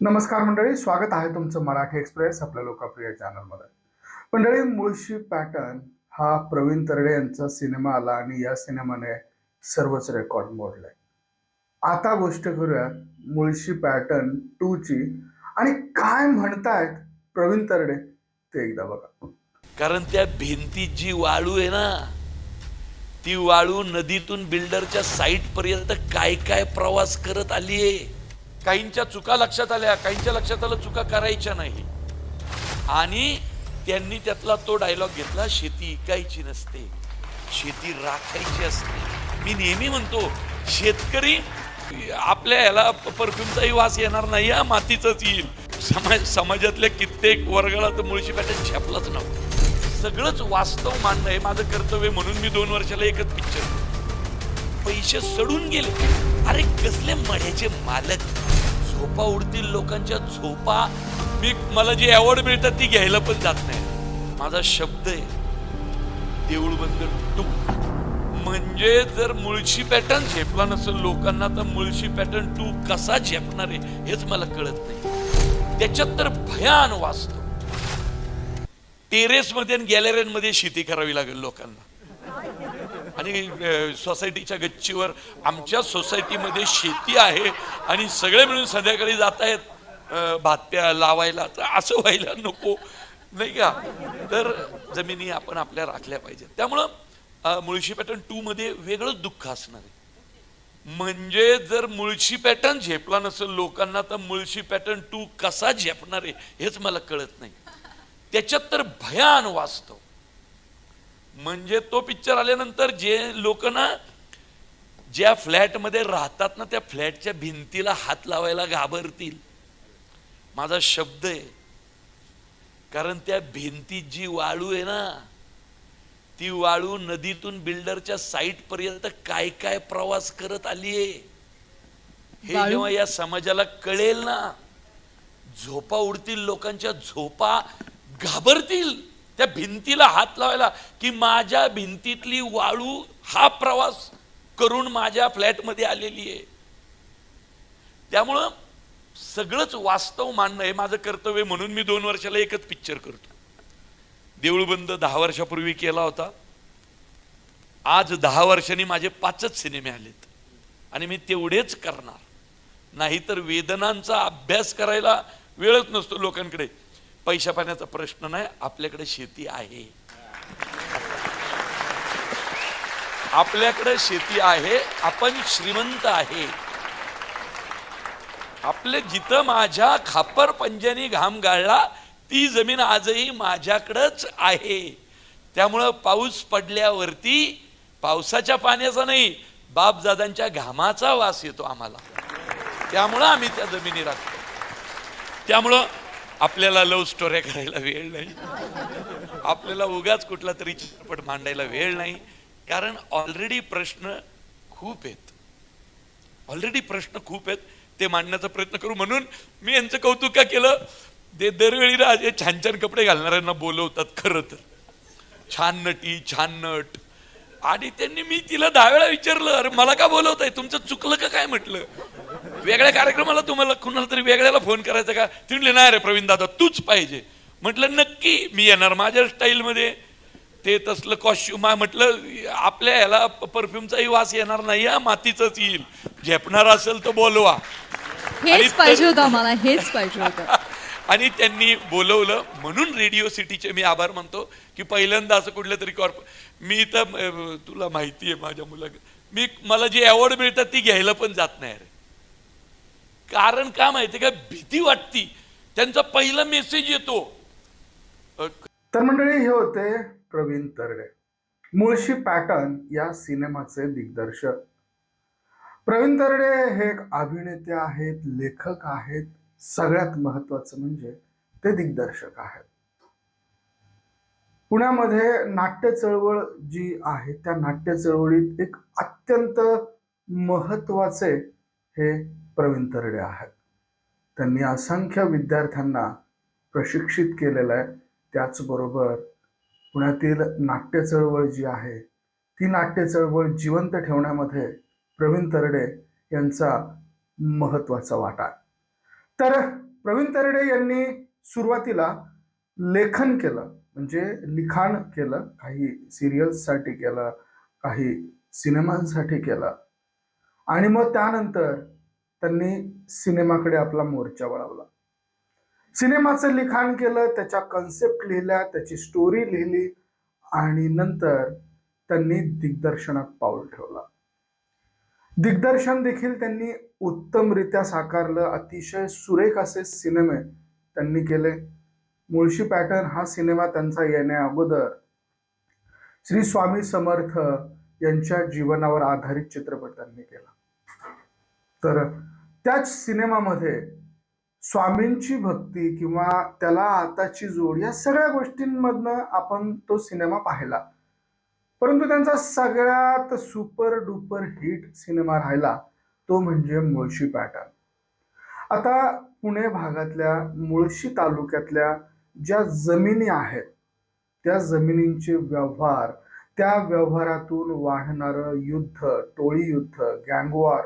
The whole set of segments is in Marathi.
नमस्कार मंडळी स्वागत आहे तुमचं मराठी एक्सप्रेस आपल्या लोकप्रिय चॅनलमध्ये. मंडळी मुळशी पॅटर्न हा प्रवीण तरडे यांचा सिनेमा आला आणि या सिनेमाने सर्वच रेकॉर्ड मोडले आता गोष्ट करूयात मुळशी पॅटर्न टूची आणि काय म्हणतायत प्रवीण तरडे ते एकदा बघा. कारण त्या भिंतीत जी वाळू आहे ना ती वाळू नदीतून बिल्डरच्या साईट पर्यंत काय काय प्रवास करत आली आहे काहींच्या चुका लक्षात आल्या काहींच्या लक्षात आलं चुका करायच्या नाही. आणि त्यांनी त्यातला तो डायलॉग घेतला शेती इकायची नसते शेती राखायची असते. मी नेहमी म्हणतो शेतकरी आपल्या याला परफ्यूमचाही वास येणार नाही हा मातीचाच येईल. समाज समाजातल्या कित्येक वर्गाला तर मुळशी पॅटर्न छापलाच नव्हतं. सगळंच वास्तव मानणं हे माझं कर्तव्य म्हणून मी दोन वर्षाला एकच पिक्चर पैसे सडून गेले. अरे कसले मढ्याचे मालक. झोपा उडतील लोकांच्या झोपा. मी मला जी अवॉर्ड मिळतात ती घ्यायला पण जात नाही. माझा शब्द आहे देऊळ बंद टू. म्हणजे जर मुळशी पॅटर्न झेपला नसेल लोकांना तर मुळशी पॅटर्न टू कसा झेपणार आहे हेच मला कळत नाही. त्याच्यात तर भयान वाचतो टेरेसमध्ये आणि गॅलरीमध्ये शेती करावी लागेल लोकांना. आणि सोसायटीच्या गच्चीवर आमच्या सोसायटीमध्ये शेती आहे आणि सगळे मिळून संध्याकाळी जात आहेत भात्या लावायला. तर असं व्हायला नको नाही का? तर जमिनी आपण आपल्या राखल्या पाहिजेत. त्यामुळं मुळशी पॅटर्न टू मध्ये वेगळंच दुःख असणार आहे. म्हणजे जर मुळशी पॅटर्न झेपला नसेल लोकांना तर मुळशी पॅटर्न टू कसा झेपणार आहे हेच मला कळत नाही. त्याच्यात तर भयान वाचतो म्हणजे तो पिक्चर आल्यानंतर जे लोक ना ज्या फ्लॅटमध्ये राहतात ना त्या फ्लॅटच्या भिंतीला हात लावायला घाबरतील. माझा शब्द आहे. कारण त्या भिंतीत जी वाळू आहे ना ती वाळू नदीतून बिल्डरच्या साईट पर्यंत काय काय प्रवास करत आली आहे. हे? जेव्हा या समाजाला कळेल ना झोपा उडतील लोकांच्या झोपा घाबरतील. त्या भिंतीला हात लावायला की माझ्या भिंतीतली वाळू हा प्रवास करून माझ्या फ्लॅटमध्ये आलेली आहे. त्यामुळं सगळंच वास्तव मांडणं हे माझं कर्तव्य म्हणून मी दोन वर्षाला एकच पिक्चर करतो. देऊळबंद दहा वर्षापूर्वी केला होता. आज दहा वर्षांनी माझे पाचच सिनेमे आलेत. आणि मी तेवढेच करणार. नाहीतर वेदनांचा अभ्यास करायला वेळच नसतो लोकांकडे. पैशा पाण्याचा प्रश्न नाही आपल्याकडे शेती आहे. आपल्याकडे शेती आहे आपण श्रीमंत आहे. आपले जिथं माझ्या खापर पंजानी घाम गाळला ती जमीन आजही माझ्याकडंच आहे. त्यामुळं पाऊस पडल्यावरती पावसाच्या पाण्याचा नाही बापदादांच्या घामाचा वास येतो आम्हाला. त्यामुळं आम्ही त्या जमिनी राखतो. त्यामुळं आपल्याला लव्ह स्टोऱ्या करायला वेळ नाही. आपल्याला उगाच कुठला तरी चित्रपट मांडायला वेळ नाही. कारण ऑलरेडी प्रश्न खूप आहेत. ऑलरेडी प्रश्न खूप आहेत. ते मांडण्याचा प्रयत्न करू. म्हणून मी यांचं कौतुक का केलं? ते दरवेळी राजे छान छान कपडे घालणाऱ्यांना बोलवतात खरं तर. छान नटी छान नट. आणि त्यांनी मी तिला दहा वेळा विचारलं अरे मला का बोलवताय? तुमचं चुकलं का काय? म्हटलं वेगळ्या कार्यक्रमाला तुम्हाला कुणाला तरी वेगळ्याला फोन करायचा का? ती म्हणली नाही रे प्रवीण दादा तूच पाहिजे. म्हटलं नक्की मी येणार माझ्या स्टाईलमध्ये. ते तसलं कॉस्ट्युम आहे म्हटलं आपल्या ह्याला परफ्यूमचाही वास येणार नाही हा मातीचाच येईल. झेपणार असेल तर बोलवा. हेच पाहिजे होतं आम्हाला हेच पाहिजे होतं. आणि त्यांनी बोलवलं म्हणून रेडिओ सिटीचे मी आभार मानतो की पहिल्यांदा असं कुठलं तरी कॉर्प मी तर तुला माहिती आहे माझ्या मुला मी मला जी अवॉर्ड मिळतात ती घ्यायला पण जात नाही रे. कारण का माहिती का? भीती वाटती. त्यांचा पहिला मेसेज येतो. तर मंडळी हे होते प्रवीण तरडे. मुळशी पॅटर्न या सिनेमाचे दिग्दर्शक. प्रवीण तरडे हे एक अभिनेते आहेत लेखक आहेत. सगळ्यात महत्वाचं म्हणजे ते दिग्दर्शक आहेत. पुण्यामध्ये नाट्य चळवळ जी आहे त्या नाट्य चळवळीत एक अत्यंत महत्त्वाचे हे प्रवीण तरडे आहेत. त्यांनी असंख्य विद्यार्थ्यांना प्रशिक्षित केलेलं आहे. त्याचबरोबर पुण्यातील नाट्य चळवळ जी आहे ती नाट्य चळवळ जिवंत ठेवण्यामध्ये प्रवीण तरडे यांचा महत्त्वाचा वाटा आहे. तर प्रवीण तरडे यांनी सुरुवातीला लेखन केलं म्हणजे लिखाण केलं काही सिरियल्ससाठी केलं काही सिनेमांसाठी केलं. आणि मग त्यानंतर त्यांनी सिनेमाकडे आपला मोर्चा वळवला. सिनेमाचं लिखाण केलं त्याच्या कन्सेप्ट लिहिल्या त्याची स्टोरी लिहिली आणि नंतर त्यांनी दिग्दर्शनात पाऊल ठेवला. दिग्दर्शन देखील त्यांनी उत्तमरित्या साकारलं. अतिशय सुरेख असे सिनेमे त्यांनी केले. मुळशी पॅटर्न हा सिनेमा त्यांचा येण्या अगोदर श्री स्वामी समर्थ यांच्या जीवनावर आधारित चित्रपट त्यांनी केला. तर त्याच सिनेमामध्ये स्वामींची भक्ती किंवा त्याला आताची जोड या सगळ्या गोष्टींमधनं आपण तो सिनेमा पाहिला. परंतु त्यांचा सगळ्यात सुपर डुपर हिट सिनेमा राहिला तो म्हणजे मुळशी पॅटर्न आता पुणे भागातल्या मुळशी तालुक्यातल्या ज्या जमिनी आहेत त्या जमिनींचे व्यवहार त्या व्यवहारातून वाढणारं युद्ध टोळी युद्ध गँगवॉर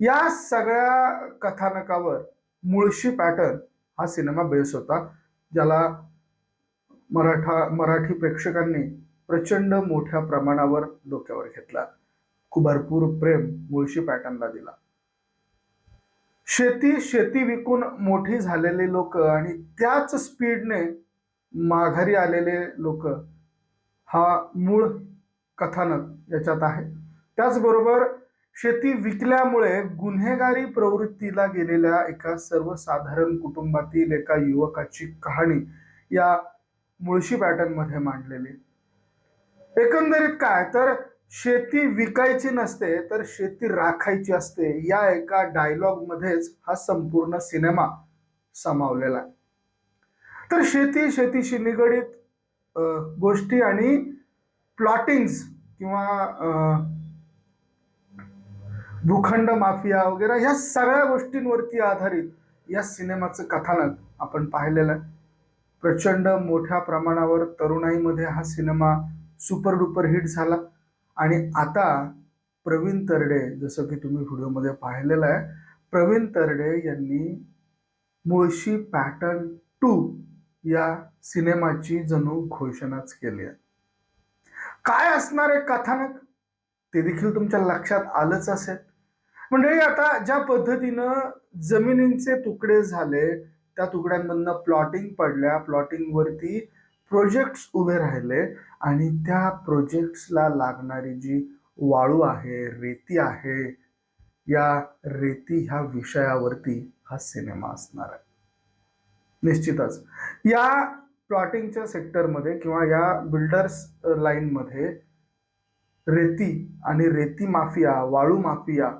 या सगळ्या कथानकावर मुळशी पॅटर्न हा सिनेमा बेस होता ज्याला मराठा मराठी प्रेक्षकांनी प्रचंड मोठ्या प्रमाणावर डोक्यावर घेतला. खूप भरपूर प्रेम मुळशी पॅटर्नला दिला. शेती शेती विकून मोठी झालेले लोक आणि त्याच स्पीडने माघारी आलेले लोक हा मूळ कथानक याच्यात आहे. त्याचबरोबर शेती विकल्यामुळे गुन्हेगारी प्रवृत्तीला गेलेल्या एका सर्वसाधारण कुटुंबातील एका युवकाची कहाणी या मुळशी पॅटर्नमध्ये मांडलेली. एकंदरीत काय? तर शेती विकायची नसते तर शेती राखायची असते. या एका डायलॉग मध्येच हा संपूर्ण सिनेमा सामावलेला आहे. तर शेती शेतीशी निगडीत गोष्टी आणि प्लॉटिंग्स किंवा भूखंड माफिया वगैरे ह्या सगळ्या गोष्टींवरती आधारित या सिनेमाचं कथानक आपण पाहिलेलं आहे. प्रचंड मोठ्या प्रमाणावर तरुणाईमध्ये हा सिनेमा सुपर डुपर हिट झाला. आणि आता प्रवीण तरडे जसं की तुम्ही व्हिडिओमध्ये पाहिलेलं आहे प्रवीण तरडे यांनी मुळशी पॅटर्न टू या सिनेमाची जणू घोषणाच केली आहे. काय असणार आहे कथानक? ते देखील तुमच्या लक्षात आलंच असेल. मंडळी आता ज्या पद्धतीनं जमिनींचे तुकडे झाले त्या तुकड्यांमधनं प्लॉटिंग पडल्या. प्लॉटिंगवरती प्रोजेक्ट्स उभे राहिले आणि त्या प्रोजेक्ट्सला लागणारी जी वाळू आहे रेती आहे या रेती ह्या विषयावरती हा सिनेमा असणार आहे. निश्चितच. या प्लॉटिंगच्या सेक्टरमध्ये किंवा या बिल्डर्स लाईनमध्ये रेती आणि रेती माफिया वाळू माफिया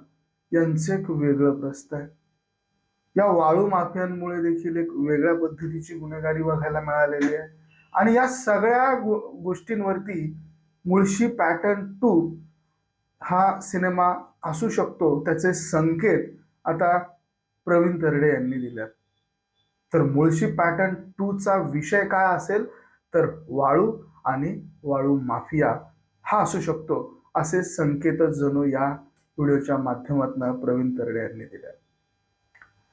यांचं एक वेगळं प्रस्त आहे. या वाळू माफियांमुळे देखील एक वेगळ्या पद्धतीची गुन्हेगारी बघायला मिळालेली आहे. आणि या सगळ्या गो गोष्टींवरती मुळशी पॅटर्न टू हा सिनेमा असू शकतो त्याचे संकेत आता प्रवीण तरडे यांनी दिल्यात तर मुळशी पॅटर्न टूचा विषय काय असेल? तर वाळू आणि वाळू माफिया हा असू शकतो असे संकेत जणू या व्हिडिओच्या माध्यमातून प्रवीण तरडे यांनी दिले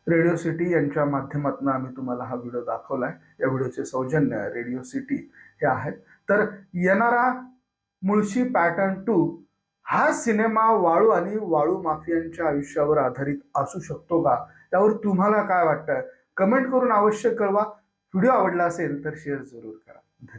रेडिओ सिटी यांच्या माध्यमातून आम्ही तुम्हाला हा व्हिडिओ दाखवलाय. या व्हिडिओचे सौजन्य रेडिओ सिटी हे आहेत. तर येणारा मुळशी पॅटर्न टू हा सिनेमा वाळू आणि वाळू माफियांच्या आयुष्यावर आधारित असू शकतो का? यावर तुम्हाला काय वाटतं कमेंट करून अवश्य कळवा. व्हिडिओ आवडला असेल तर शेअर जरूर करा.